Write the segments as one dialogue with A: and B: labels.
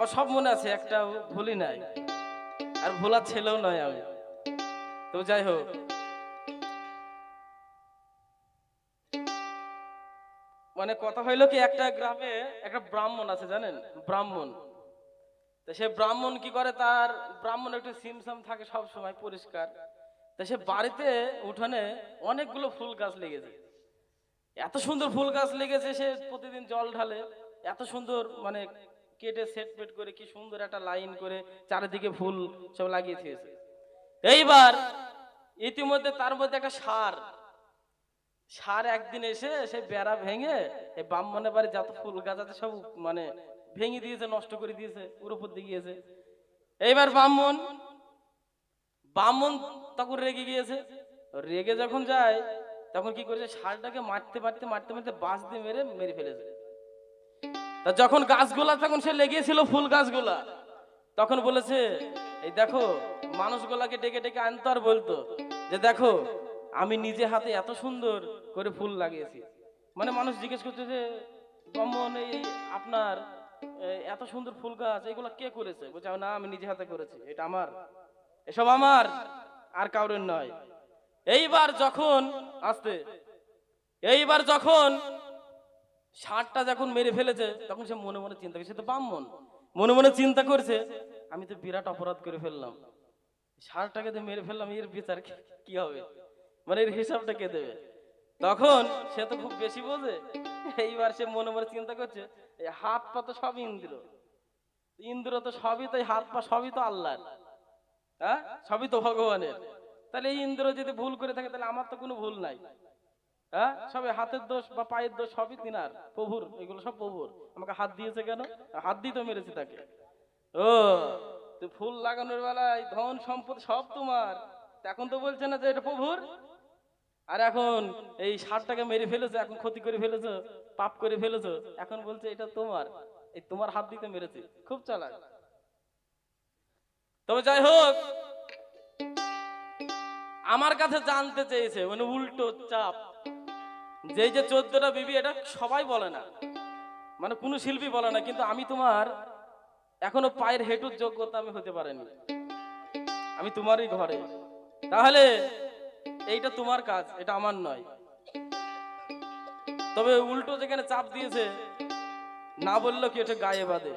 A: আমার সব মনে আছে একটা ভুলি নাই। আর ভোলার ছেলেও নয় আমি। তো যাই হোক। মানে কথা হইল কি, একটা গ্রামে একটা ব্রাহ্মণ আছে, জানেন? ব্রাহ্মণ। তো সে ব্রাহ্মণ কি করে? তার ব্রাহ্মণ একটু সিমসাম থাকে সব সময়, পরিষ্কার। তা সে বাড়িতে উঠানে অনেকগুলো ফুল গাছ লেগেছে। এত সুন্দর ফুল গাছ লেগেছে, সে প্রতিদিন জল ঢালে। এত সুন্দর মানে কেটে সেট পেট করে কি সুন্দর একটা লাইন করে চারিদিকে ফুল সব লাগিয়ে দিয়েছে। এইবার ইতিমধ্যে তার মধ্যে একটা সার। সার একদিন এসে সে বেড়া ভেঙে এই ব্রাহ্মণের বাড়ি যত ফুল গাছ আছে সব মানে ভেঙে দিয়েছে, নষ্ট করে দিয়েছে, ওর উপর দিয়ে গিয়েছে। এইবার ব্রাহ্মণ ব্রাহ্মণ তখন রেগে গিয়েছে। রেগে যখন যায়, তখন কি করেছে? সারটাকে মারতে মারতে মারতে মারতে বাঁশ দিয়ে মেরে মেরে ফেলেছে। তা যখন গাছগুলা তখন সে লেগেছিল ফুল গাছগুলা, তখন বলেছে, এই দেখো, মানুষগুলাকে ডেকে ডেকে আনতো আর বলতো যে, দেখো, আমি নিজে হাতে এত সুন্দর করে ফুল লাগিয়েছি। মানে মানুষ জিজ্ঞেস করছে যে ব্রাহ্মণ এই আপনার এত সুন্দর ফুল গাছ, এগুলা কে করেছে? বলছে, না, আমি নিজে হাতে করেছি, এটা আমার, এসব আমার, আর কাউরের নয়। এইবার যখন, আসতে, এইবার যখন ষাটটা যখন মেরে ফেলেছে, তখন সে মনে মনে চিন্তা করছে তো ব্রাহ্মণ। মনে মনে চিন্তা করছে, আমি তো বিরাট অপরাধ করে ফেললাম। ষাটটাকে তো মেরে ফেললাম, এর বিচার কি- হবে? মানে এর হিসাবটা কে দেবে? তখন সে তো খুব বেশি বোঝে। এইবার সে মনে মনে চিন্তা করছে হাত পা তো সব ইন্দ্র। ইন্দ্র তো সবই তো হাত পা সবই তো আল্লাহর। হ্যাঁ? সবই তো ভগবানের। তাহলে এই ইন্দ্র যদি ভুল করে থাকে, তাহলে আমার তো কোনো ভুল নাই। হ্যাঁ? সবে হাতের দোষ বা পায়ের দোষ সবই তিনার, প্রভুর, এগুলো সব প্রভুর। আমাকে হাত দিয়েছে কেন? হাত দিয়ে তো মেরেছি তাকে। ও ফুল লাগানোর বেলায় ধন সম্পদ সব তোমার। এখন তো বলছে না যে এটা প্রভুর? আর এখন এই সারটাকে মেরে ফেলেছো, এখন ক্ষতি করে ফেলেছো, পাপ করে ফেলেছো, এখন বলছে এটা তোমার। এই তোমার হাত দিতে মেরেছে, খুব চালাক। তবে যাই হোক, আমার কাছে জানতে চেয়েছে মানে উল্টো চাপ। যে যে চোদ্দটা বিবি, এটা সবাই বলে না। মানে কোনো শিল্পী বলে না, কিন্তু আমি তোমার এখনও পায়ের হেঁটুর যোগ্যতা আমি হতে পারিনি। আমি তোমারই ঘরে। তাহলে এইটা তোমার কাজ, এটা আমার নয়। তবে উল্টো যেখানে চাপ দিয়েছে, না বলল কি এটা গায়ে বাদে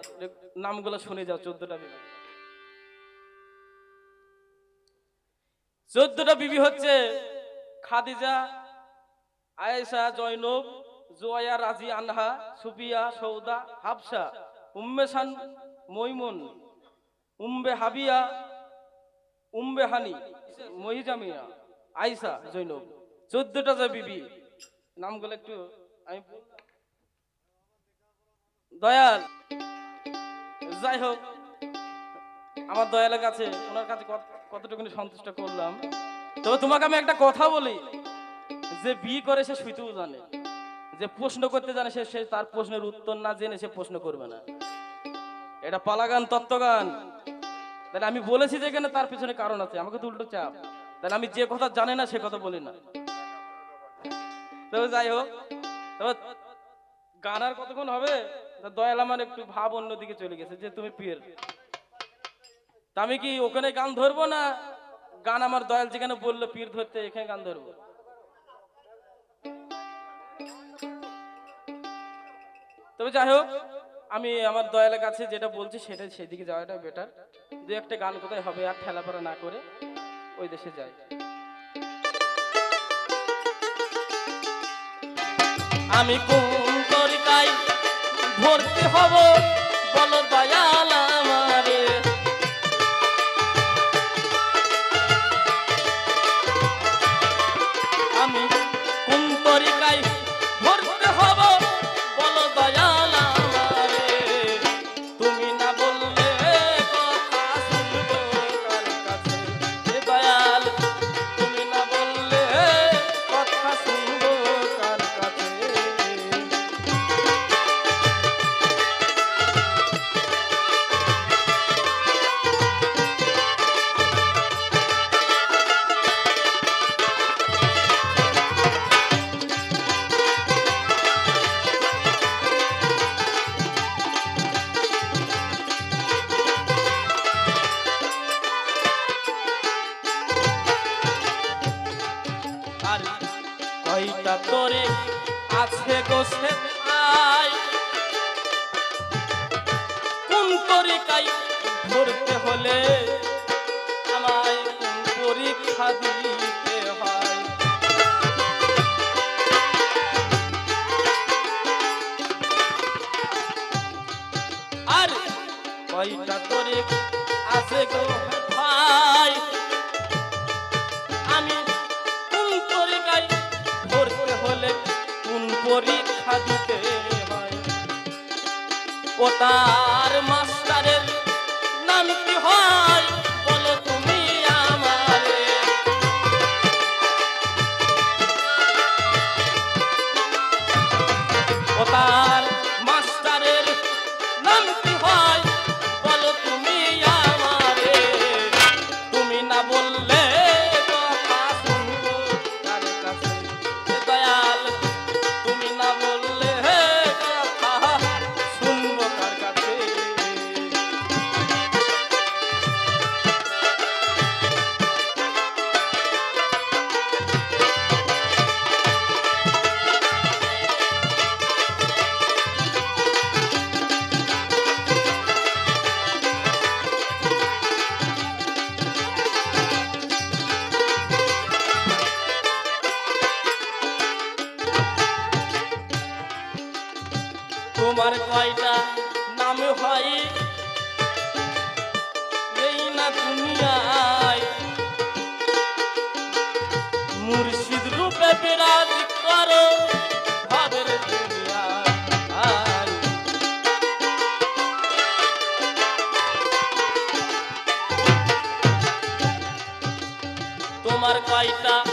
A: নামগুলো শুনে যাও, চোদ্দটা বিবি। চোদ্দটা বিবি হচ্ছে খাদিজা আয়েশা, জয়নব জোয়া রাজি আনহা, সুফিয়া, সৌদা, হাফসা, উম্মে সান মৈমুন উম্বে হাবিয়া উম্বে হানি, মহিজামিয়া, আয়েশা জৈনব চোদ্দটা যে বিবি, নামগুলো একটু আমি দয়াল, যাই হোক, আমার দয়ালের কাছে ওনার কাছে কত- কতটুকুনি সন্তুষ্ট করলাম। তবে তোমাকে আমি একটা কথা বলি। যে বিয়ে করে সে শুইতেও জানে। যে প্রশ্ন করতে জানে, সে সে তার প্রশ্নের উত্তর না জেনে সে প্রশ্ন করবে না। এটা পালাগান তত্ত্বগান। তাহলে আমি বলেছি যেখানে তার পিছনে কারণ আছে, আমাকে তো উল্টো চাপ। তাহলে আমি যে কথা জানি না, সে কথা বলি না। তবে যাই হোক, তবে গান আর কতক্ষণ হবে? দয়াল আমার একটু ভাব অন্যদিকে চলে গেছে, যে তুমি পীর। আমি কি ওখানে গান ধরবো না? গান আমার দয়াল যেখানে বলল, পীর ধরতে এখানে গান ধরবো? তবে যাই হোক, আমি আমার দয়ালের কাছে যেটা বলছি সেটা সেদিকে যাওয়াটা বেটার দু একটা গান কোথায় হবে আর ঠেলাপড়া না করে ওই দেশে যাই। আমি কোন তরিকায় ভর্তি হব? বলো দয়াল আছে গো ভাই? আমি কোন পরীক্ষায় ধরতে হলে কোন পরীক্ষা দিতে হয়? ও তার মাস Marco tá.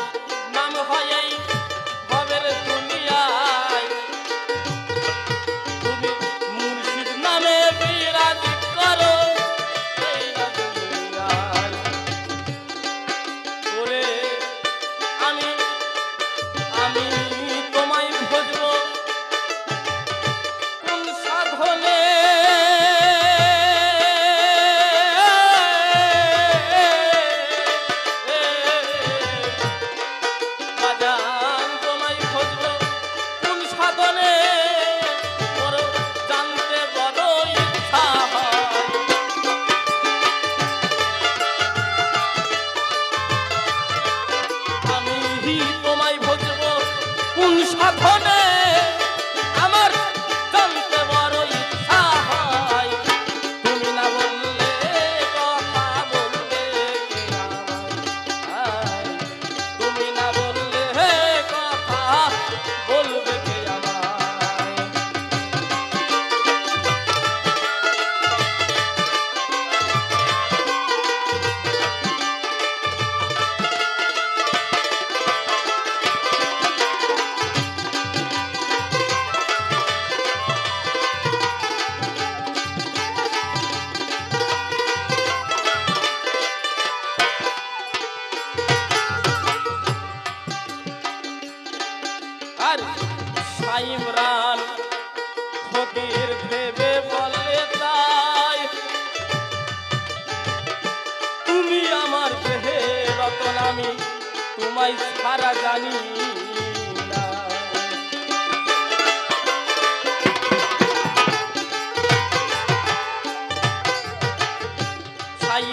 A: ইমরান, ফকির ভেবে বলে তাই। তুমি আমার দেহে রতন, আমি তোমায় সারা জানি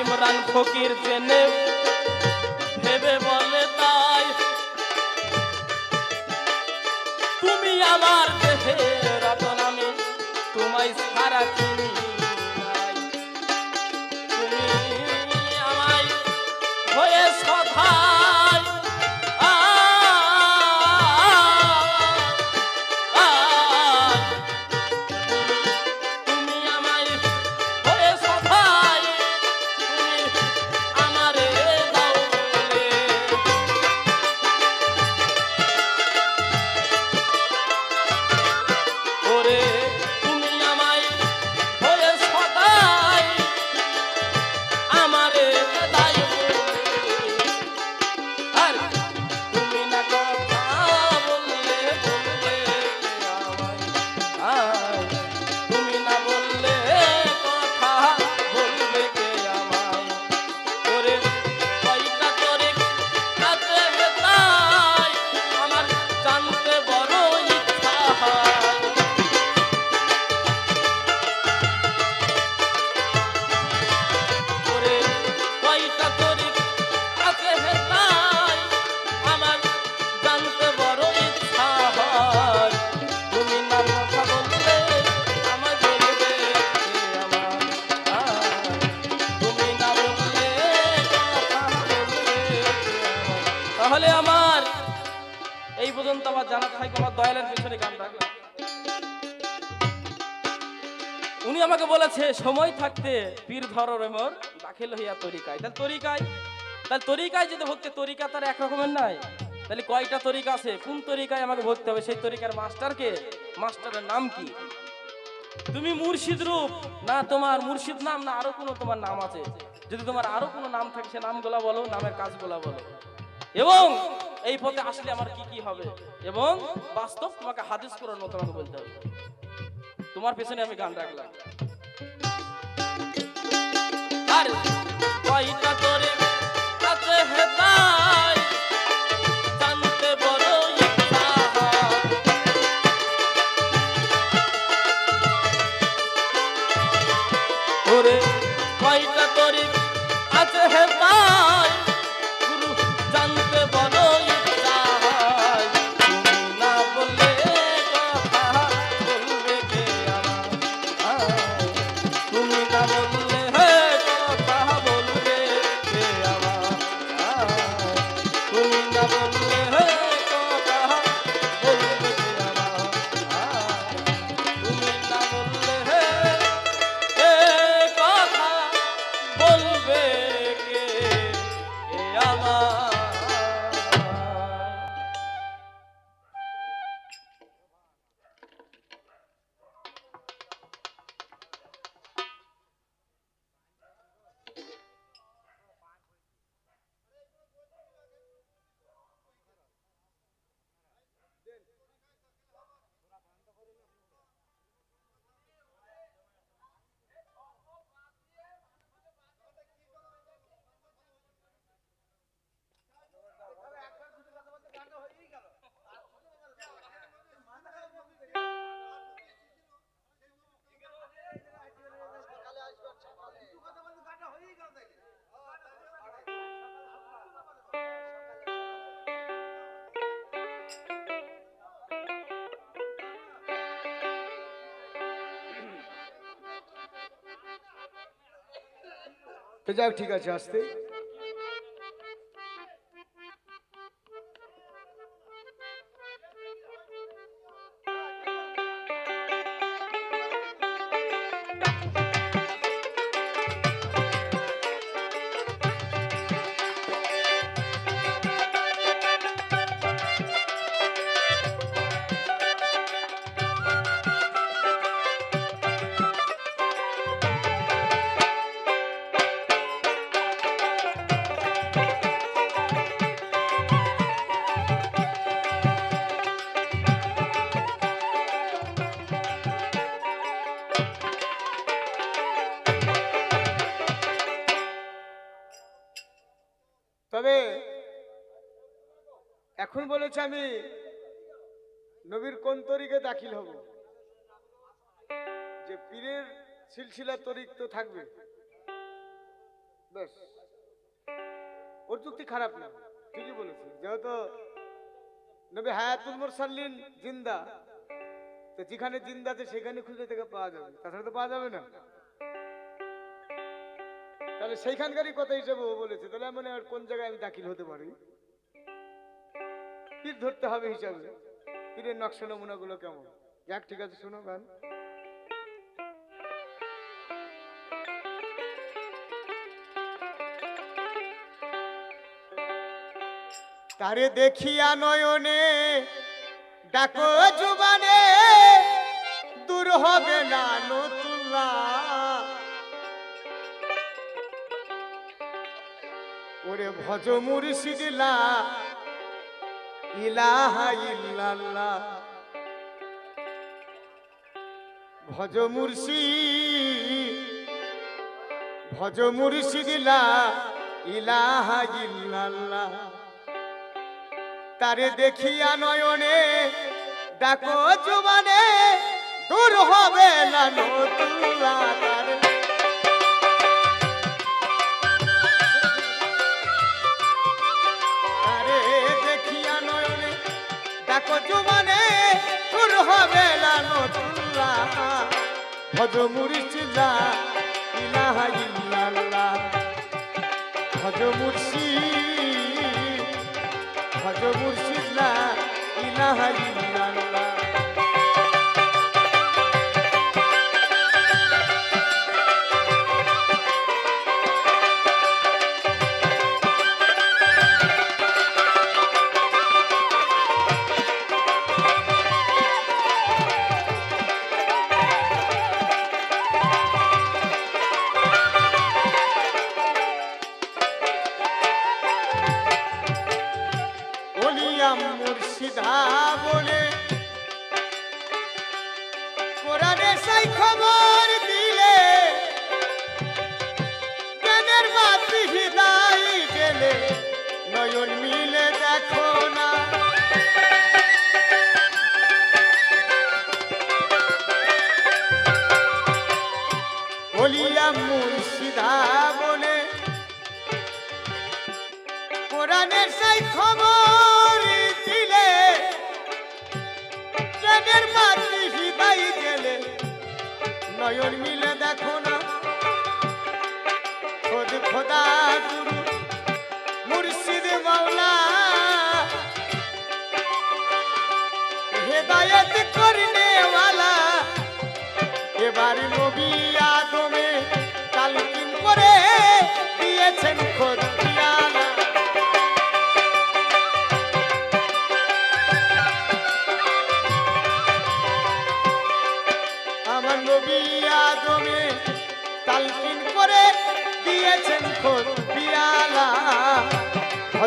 A: ইমরান, ফকির জেনে আমার দেহের রতন আমি তোমায় সারা পীর ধরো রেমর দাখিল হইয়া তরিকায়। তাহলে তরিকায় তাহলে তরিকায় যদি ভক্তি তরিকা তার এক রকমের নাই। তাহলে কয়টা তরিকা আছে? কোন তরিকায় আমাকে ভর্তি হবে? সেই তরিকার মাস্টারকে, মাস্টারের নাম কি? তুমি মুর্শিদ রূপ, না তোমার মুর্শিদ নাম, না আরও কোনো তোমার নাম আছে? যদি তোমার আরও কোনো নাম থাকে, সে নামগুলা বলো, নামের কাজগুলা বলো। এবং এই পথে আসলে আমার কি কি হবে? এবং বাস্তব তোমাকে হাদিস করার মতো আমাকে বলতে হবে। তোমার পেছনে আমি গান রাখলাম। আর কয়টা তোরে কাছে হেতাই জানতে বড় ইচ্ছা। ওরে কয়টা তোরে আছে হেতাই
B: তো যাক ঠিক আছে আসতে বলেছে আমি, নবীর কোন তরিকে দাখিল হব? যে পীরের সিলসিলা তরিক তো থাকবে। ওর খারাপ না, ঠিকই বলেছে। যেহেতু নবী হায়াতুল মুরসাল্লিন জিন্দা, তো যেখানে জিন্দা আছে সেখানে খুঁজে থেকে পাওয়া যাবে। তাছাড়া তো পাওয়া যাবে না। তাহলে সেইখানকারই কথা হিসেবে ও বলেছে। তাহলে মানে আর কোন জায়গায় আমি দাখিল হতে পারি? পীর ধরতে হবে হিসাবে। পীরের নকশা নমুনা গুলো কেমন? যাক, ঠিক আছে, শোনো, গান। তারে দেখিয়া নয়নে ডাকো জুবানে দূর হবে না নতুল্লা ওরে ভজ মুর্শিদিলা ভজ মুর্শিদ, ভজ মুর্শিদিলা ইলাহা ইল্লাল্লাহ। তারে দেখিয়া নয়নে ডাকো জুবানে, দূর হবে না তারে জুবানে দূর হবে ভজ মুর্শিদা ইলাহা ইল্লাল্লাহ। ভজ মুর্শিদ ভজ মুর্শিদা ইলাহা ইল্লাল্লাহ।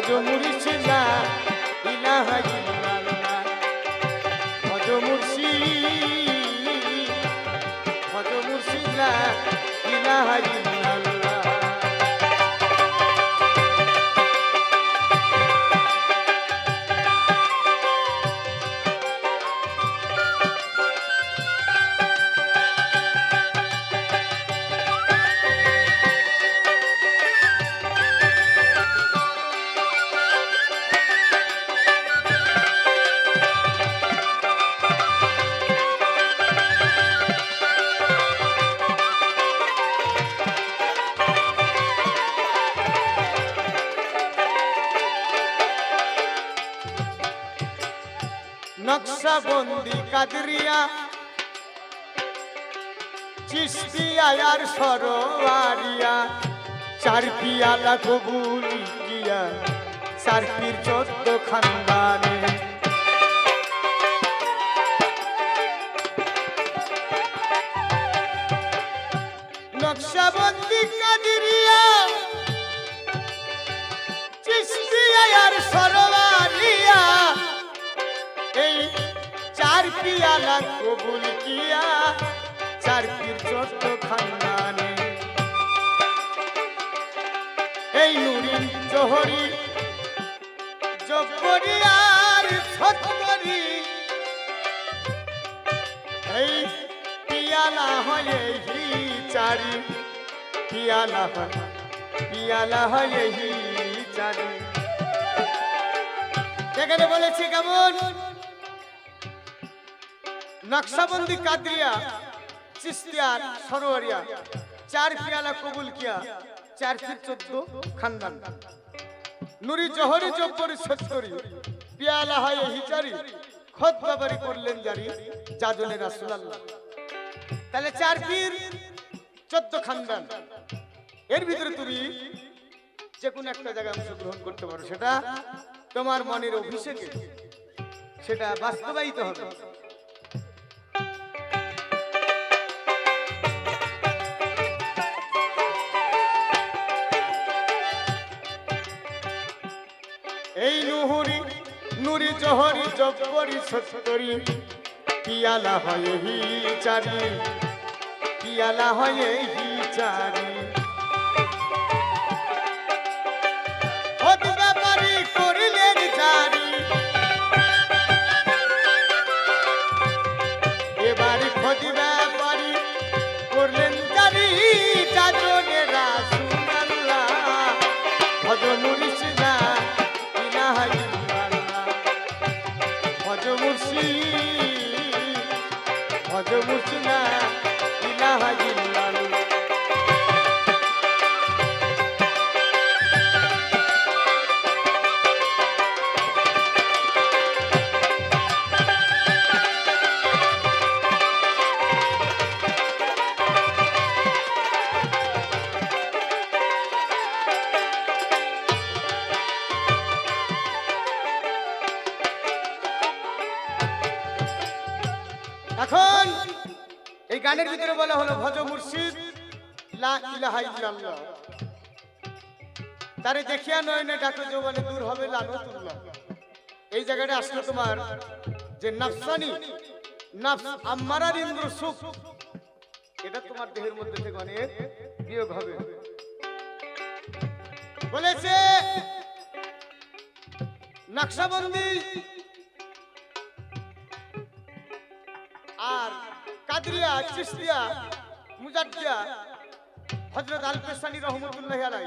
B: ভজ মুর্শিদা ইলাহা ইল্লাল্লাহ ভজ মুর্শিদ ভজ মুর্শিদা ইলাহা ইল্লাল্লাহ কাদরিয়া। চিস্তিয়া আর সরোয়ারিয়া। চার পিয়ালা কবুল গিয়া চার পীর চোদ্দ খানদানে পিয়ালা কবুল কিয়া চার পীর চোদ্দ খানদানে এই নুরিন জহরি জব্বরি আর ছত্তরি এই পিয়ালা হয় হি চারি, পিয়ালা হয় পিয়ালা হয় হি চারি। এখানে বলেছি কেমন? নকশাবন্দি কাদরিয়া চিস্তিয়ার সরোয়ারিয়া, চার পিয়ালা কবুল কিয়া, চার ফির চোদ্দ খানদান। নুরি জহরি জব্বরি সত্তরি পিয়ালা হয় হিচারি খত বাবারি করলেন জারি জাজনে রাসুলাল্লাহ। তাহলে চার পীর চোদ্দ খানদান। এর ভিতরে তুমি যে কোনো একটা জায়গায় অংশগ্রহণ করতে পারো, সেটা তোমার মনের অভিষেকে, সেটা বাস্তবায়িত হবে। নুরি জপ করি সত্তরি। পিয়ালা হয় হি চারি। পিয়ালা হয় হি চারি। তারে দেখিয়া নয়নে ডাকো, যৌবনে দূর হবে লানতুল্লাহ এই জায়গাটা আসলে তোমার যে নাফসানি, নাফস আম্মারার ইন্দ্র সুখ। এটা তোমার দেহের মধ্যে থেকে অনেক বিয়োগ হবে। বলেছে, নকশাবন্দি আর কাদরিয়া চিস্তিয়া মুজাদ্দিয়া হজরত আল পেশানি রহমতুল্লাহ আলাই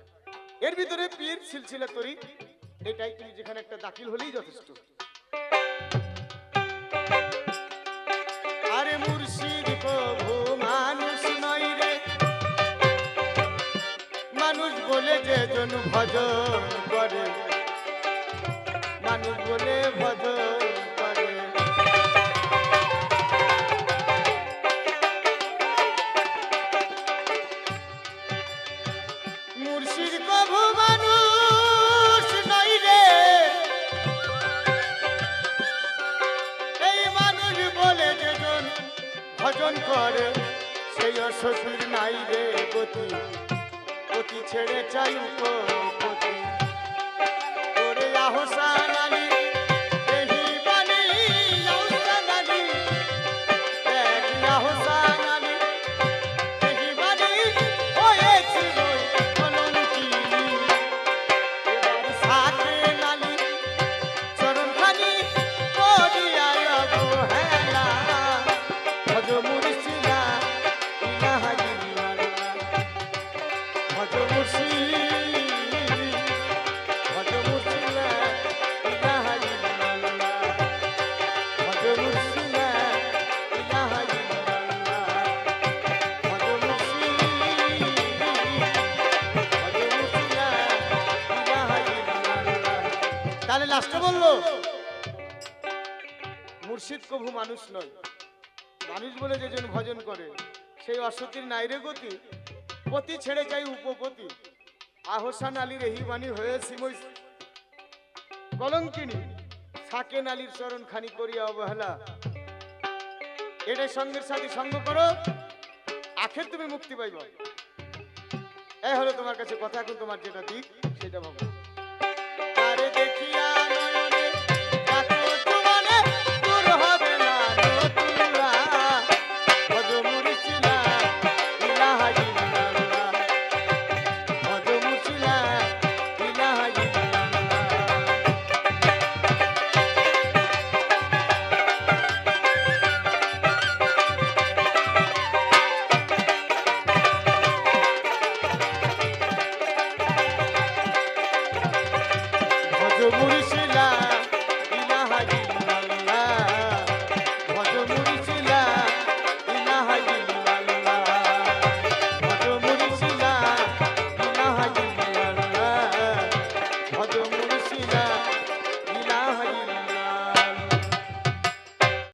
B: এর ভিতরে পীর সিলসিলা তরি এটাই তুমি যেখানে একটা দাখিল হলেই যথেষ্ট। আরে মুর্শিদ প্রভু, মানুষ নয় রে। মানুষ বলে যে জন ভজন করে। মানুষ বলে ভজন ভজন করে। সেই শ্বশুর নাই রে গতি। গতি ছেড়ে চাই উপপতি ওরে আহসান লাস্টে বলল, মুর্শিদ কভু মানুষ নয়। মানুষ বলে যেজন ভজন করে, সেই অসতির নাইরে গতি। পতি ছেড়ে যাই উপপতি। আহসান আলীর এহিবাণী হয়ে সিমই কলঙ্কিনী। সাকেন আলীর চরণ খানি করিয়া অবহেলা। এটাই সঙ্গের সাথে সঙ্গ করো, আখের তুমি মুক্তি পাইব। এই হলো তোমার কাছে কথা, এখন তোমার যেটা দিক, সেটা ভাবো।